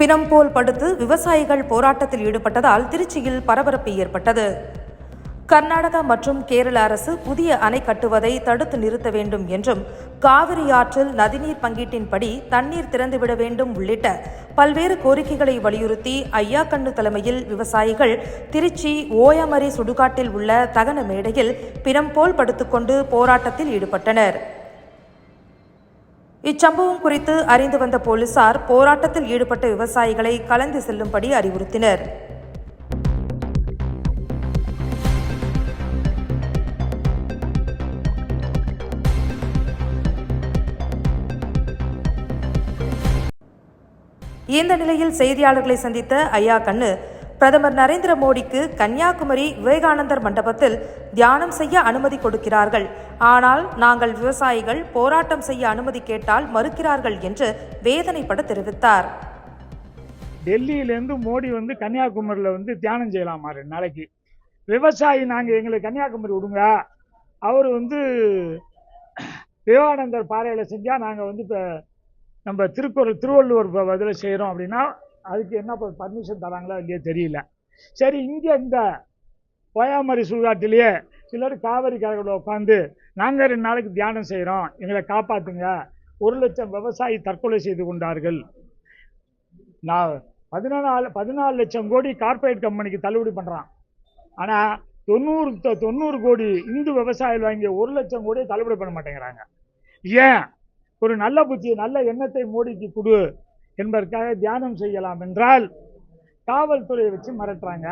பிணம் போல் படுத்து விவசாயிகள் போராட்டத்தில் ஈடுபட்டதால் திருச்சியில் பரபரப்பு ஏற்பட்டது. கர்நாடகா மற்றும் கேரள அரசு புதிய அணை கட்டுவதை தடுத்து நிறுத்த வேண்டும் என்றும் காவிரி ஆற்றில் நதிநீர் பங்கீட்டின்படி தண்ணீர் திறந்துவிட வேண்டும் உள்ளிட்ட பல்வேறு கோரிக்கைகளை வலியுறுத்தி ஐயா கண்ணு தலைமையில் விவசாயிகள் திருச்சி ஓயமரி சுடுகாட்டில் உள்ள தகன மேடையில் பிணம் போல் படுத்துக்கொண்டு போராட்டத்தில் ஈடுபட்டனர். இச்சம்பவம் குறித்து அறிந்து வந்த போலீசார் போராட்டத்தில் ஈடுபட்ட விவசாயிகளை கலந்து செல்லும்படி அறிவுறுத்தினர். இந்த நிலையில் செய்தியாளர்களை சந்தித்த ஐயா கண்ணு பிரதமர் நரேந்திர மோடிக்கு கன்னியாகுமரி விவேகானந்தர் மண்டபத்தில் தியானம் செய்ய அனுமதி கொடுக்கிறார்கள். ஆனால் நாங்கள் விவசாயிகள் போராட்டம் செய்ய அனுமதி கேட்டால் மறுக்கிறார்கள் என்று வேதனைப்பட தெரிவித்தார். டெல்லியிலேருந்து மோடி வந்து கன்னியாகுமரியில் வந்து தியானம் செய்யலாமா? ரெண்டு நாளைக்கு. விவசாயி நாங்கள் எங்களை கன்னியாகுமரி விடுங்க அவர் வந்து விவேகானந்தர் பாறையில் செஞ்சால் நாங்கள் வந்து இப்போ நம்ம திருக்குறள் திருவள்ளுவர் இதில் செய்கிறோம் அப்படின்னா அதுக்கு என்ன பர்மிஷன் தராங்களோ இல்லையோ தெரியல. சரி இங்கே இந்த போயாமரி சுடுகாட்டிலேயே சிலர் காவிரி கரையில் உட்காந்து நாங்கள் ரெண்டு நாளைக்கு தியானம் செய்கிறோம் எங்களை காப்பாற்றுங்க ஒரு லட்சம் விவசாயி தற்கொலை செய்து கொண்டார்கள். நான் பதினாலு பதினாலு லட்சம் கோடி கார்ப்பரேட் கம்பெனிக்கு தள்ளுபடி பண்ணுறான் ஆனால் தொண்ணூறு தொண்ணூறு கோடி இந்து விவசாயிகள் வாங்கி ஒரு லட்சம் கோடியை தள்ளுபடி பண்ண மாட்டேங்கிறாங்க. ஏன்? ஒரு நல்ல புத்தி நல்ல எண்ணத்தை மோடிக்கு கொடு. என்பதற்காக தியானம் செய்யலாம் என்றால் காவல்துறையை வச்சு மிரட்டுறாங்க.